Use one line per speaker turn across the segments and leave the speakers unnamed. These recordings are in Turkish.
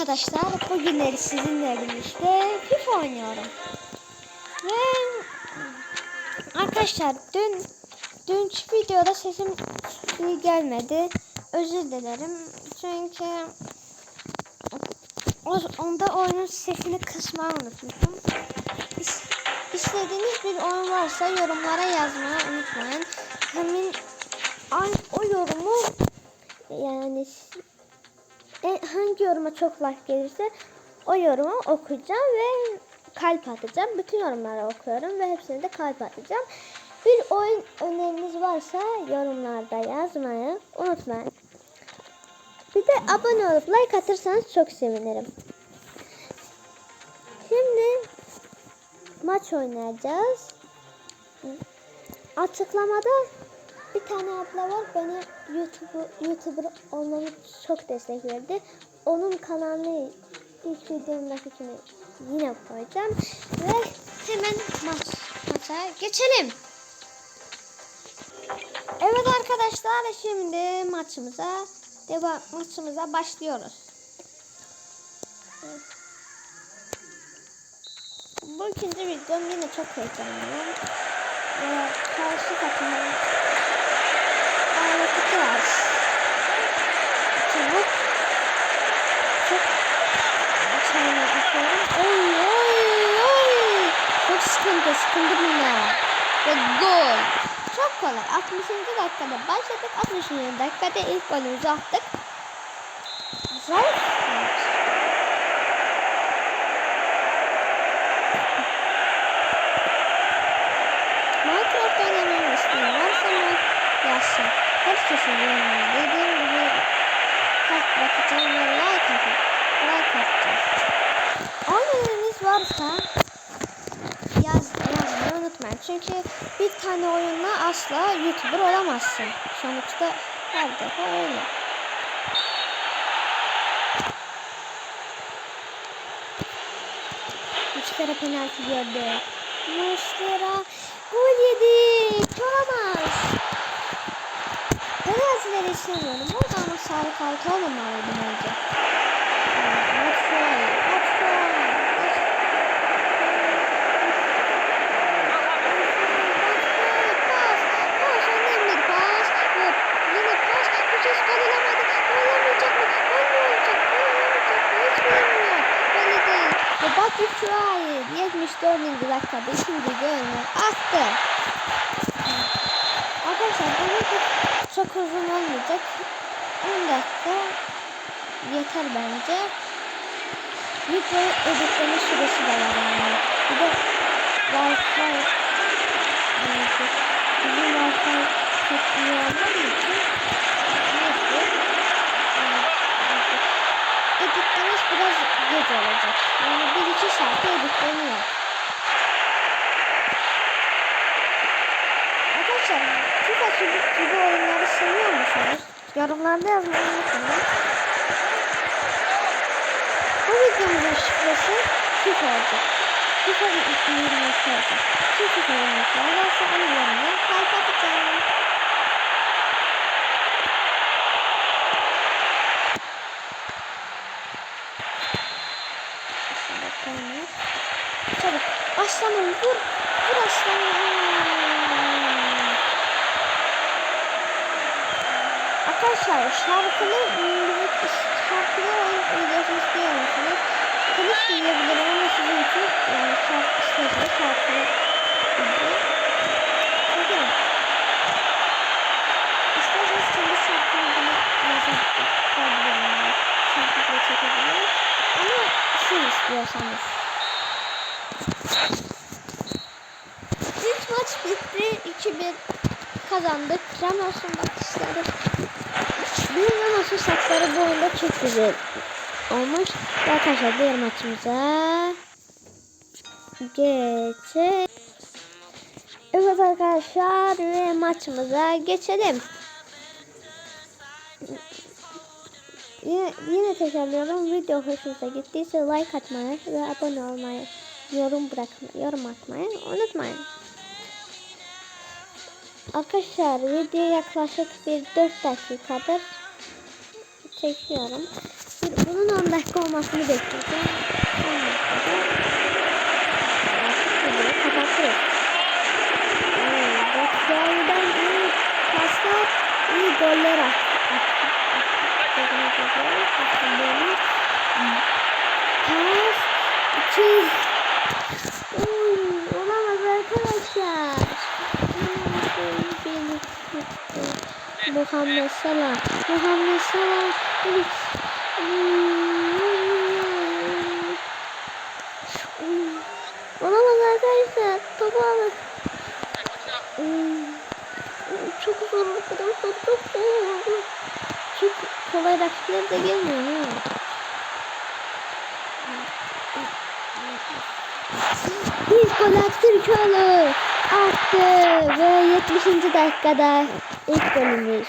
arkadaşlar. Bugünleri sizinle birlikte FIFA oynuyorum. Ve arkadaşlar dün dünkü videoda sesim iyi gelmedi. Özür dilerim. Çünkü onda oyunun sesini kısmayı unutmuşum. İs- İstediğiniz bir oyun varsa yorumlara yazmayı unutmayın. Hemen o yorumu yani e, hangi yoruma çok like gelirse o yorumu okuyacağım ve kalp atacağım. Bütün yorumları okuyorum ve hepsine de kalp atacağım. Bir oyun öneriniz varsa yorumlarda yazmayı unutmayın. Bir de abone olup like atırsanız çok sevinirim. Şimdi maç oynayacağız. Açıklamada bir tane abla var bana YouTube YouTuber olmamı çok destek verdi. Onun kanalını ilk videomdaki gibi yine koyacağım ve hemen maç maça geçelim. Evet arkadaşlar şimdi maçımıza devam maçımıza başlıyoruz. Bu ikinci videom yine çok heyecanlıyım. Ve karşı takımın Ağrısı biraz. Çabuk. Çok çayına atıyorum. Oy oy oy. Çok sıkıntı sıkıntı bunlar. Ve gol. Çok kolay. 60. dakikada başladık. 60. dakikada ilk golümüzü attık. Güzel. Minecraft oynamayı isteyen varsa yazsın. Herkesin yorumunu dediğim gibi kalp bırakacağım ve like atın. Like atacağız. Oyunlarınız varsa yaz, yazmayı unutmayın. Çünkü bir tane oyunla asla YouTuber olamazsın. Sonuçta her defa öyle. Mustera penaltı gördü. Mustera gol yedi. Olamaz. Penaltıları istemiyorum. Orada ama sarı kart olmamalıydı bence. Batshuayi, Batshuayi. Batshuayi, pas, pas, önemli bir Batshuayi 74. dakikada ikinci golünü attı. Arkadaşlar bu çok uzun olmayacak. 10 dakika yeter bence. Video editleme süresi de var yani. Bir de Wi-Fi bizim Wi-Fi çok iyi olmadığı için e, editlemesi biraz geç olacak. Yani 1-2 saatte editleniyor. Arkadaşlar FIFA gibi, oyunları seviyor musunuz? Yorumlarda yazmayı unutmayın. Bu videomuzun şifresi FIFA olacak. FIFA 20 olacak. Kim FIFA 20 olursa onun yerine kalp atacağım. Çabuk. Aslanım vur. Vur aslanım. Arkadaşlar şarkılı müzik şarkılı oyun videosu istiyor musunuz? Tabii ki yiyebilirim ama sizin için yani şarkı şarkılı video. Çekelim. İsterseniz kendi şarkımı bile yazabilirim. Şarkı bile çekebilirim. Ama siz istiyorsanız. İlk maç bitti. 2-1 kazandık. Ramos'un bakışları. Benim Ramos'un saçları bu oyunda çok güzel olmuş. Ve Arkadaşlar diğer maçımıza geçelim. Evet arkadaşlar ve maçımıza geçelim. Yine, yine tekrarlıyorum. Video hoşunuza gittiyse like atmayı ve abone olmayı, yorum bırakmayı, yorum atmayı unutmayın. Arkadaşlar video yaklaşık bir 4 dakikadır çekiyorum. Bunun 10 dakika olmasını bekleyeceğim. 10 dakikada videoyu kapatıyoruz. Batshuayi'den iyi paslar, iyi goller. Pas, iki. Uy, olamaz arkadaşlar. Muhammed Salah. Muhammed Salah. Olamaz arkadaşlar. Topu alın. Uy. Çok kadar çok çok zorlu. Çok kolay rakipler de gelmiyor. Biz gol attık Türkoğlu. Attı ve 70. dakikada ilk golümüz.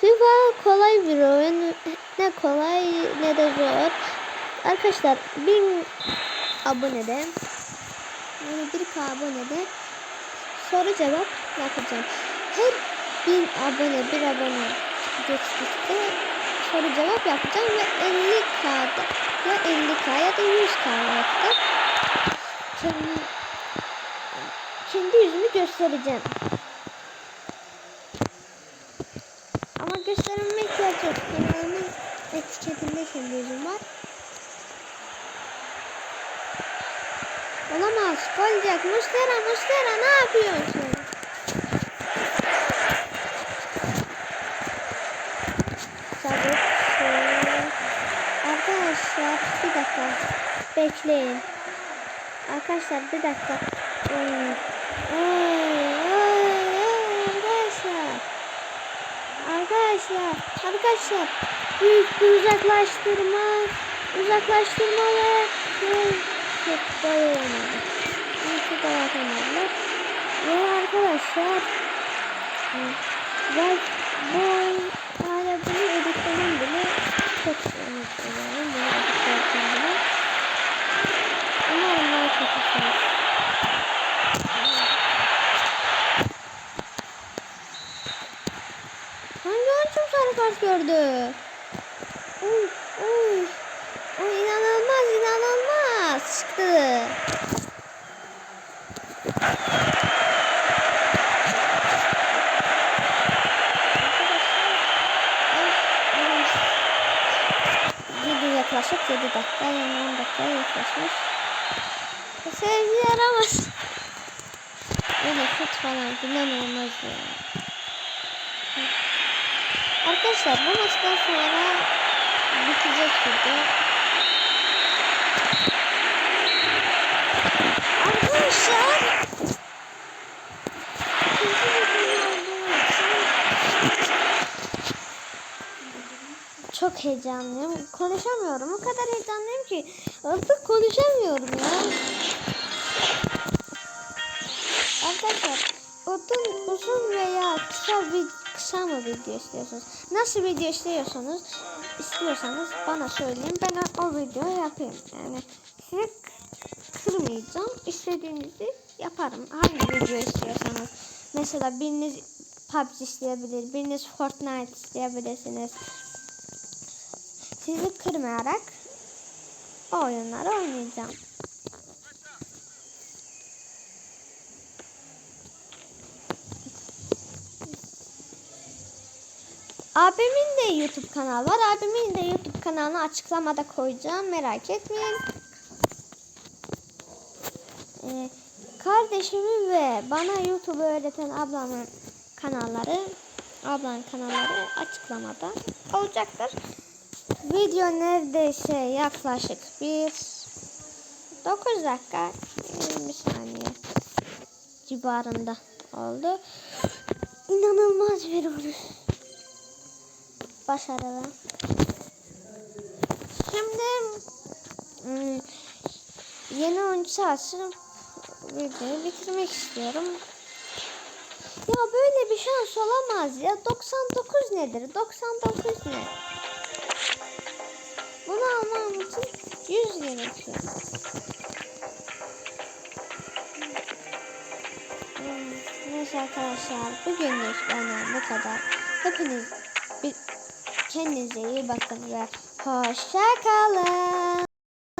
FIFA kolay bir oyun. Ne kolay ne de zor. Arkadaşlar 1000 abonede yani 1K abonede soru cevap yapacağım. Her 1000 abone bir abone geçtikçe soru cevap yapacağım ve 50K'da ya 50K ya da 100K olarak kendi, kendi yüzümü göstereceğim. Yüzüm var. Olamaz. Gol yiyecek. Mustera, Mustera ne yapıyorsun? Sabır. Arkadaşlar bir dakika. Bekleyin. Arkadaşlar bir dakika. Oy, oy, oy, arkadaşlar. Arkadaşlar. Arkadaşlar. Büyük bir uzaklaştırma. Uzaklaştırma ve çok dayanamadı. İyi gol atamadılar. Ve arkadaşlar. Ben bu oyun hala bunu editlemem bile çok umutluyum. Bunu editlerken bile. Umarım daha kötüsünüz. Hangi oyuncu sarı kart gördü? Uy, uy. Uy inanılmaz inanılmaz çıktı. Yaklaşık 7 dakika yani 10 dakikaya yaklaşmış. Sevgi yaramaz. Öyle fut falan filan olmaz ya. Arkadaşlar bu maçtan sonra bitecek video. Arkadaşlar ikinci video olduğu için çok heyecanlıyım. Konuşamıyorum. O kadar heyecanlıyım ki artık konuşamıyorum ya. Arkadaşlar uzun, uzun veya kısa bir kısa mı video istiyorsunuz? Nasıl video istiyorsanız istiyorsanız bana söyleyin. Ben o videoyu yapayım. Yani sizi kırmayacağım. İstediğinizi yaparım. Hangi video istiyorsanız. Mesela biriniz PUBG isteyebilir. Biriniz Fortnite isteyebilirsiniz. Sizi kırmayarak o oyunları oynayacağım. Abimin de YouTube kanalı var. Abimin de YouTube kanalını açıklamada koyacağım. Merak etmeyin. Ee, kardeşimin ve bana YouTube öğreten ablamın kanalları ablanın kanalları açıklamada olacaktır. Video neredeyse yaklaşık bir 9 dakika 20 saniye civarında oldu. İnanılmaz bir oluş. Başarılı. Şimdi ım, yeni oyuncu sahası videoyu bitirmek istiyorum. Ya böyle bir şans olamaz ya. 99 nedir? 99 ne? İçin 100 gerekiyor. Hmm, Neyse arkadaşlar bugünlük benden bu kadar. Hepiniz bir Kendinize iyi bakın ve hoşça kalın.